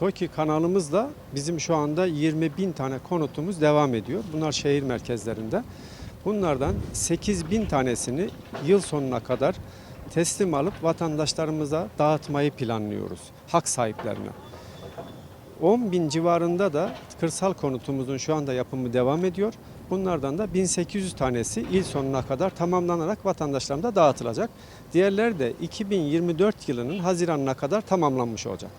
TOKİ kanalımızda bizim şu anda 20 bin tane konutumuz devam ediyor. Bunlar şehir merkezlerinde. Bunlardan 8 bin tanesini yıl sonuna kadar teslim alıp vatandaşlarımıza dağıtmayı planlıyoruz. Hak sahiplerine. 10 bin civarında da kırsal konutumuzun şu anda yapımı devam ediyor. Bunlardan da 1800 tanesi il sonuna kadar tamamlanarak vatandaşlarımıza dağıtılacak. Diğerleri de 2024 yılının Haziran'ına kadar tamamlanmış olacak.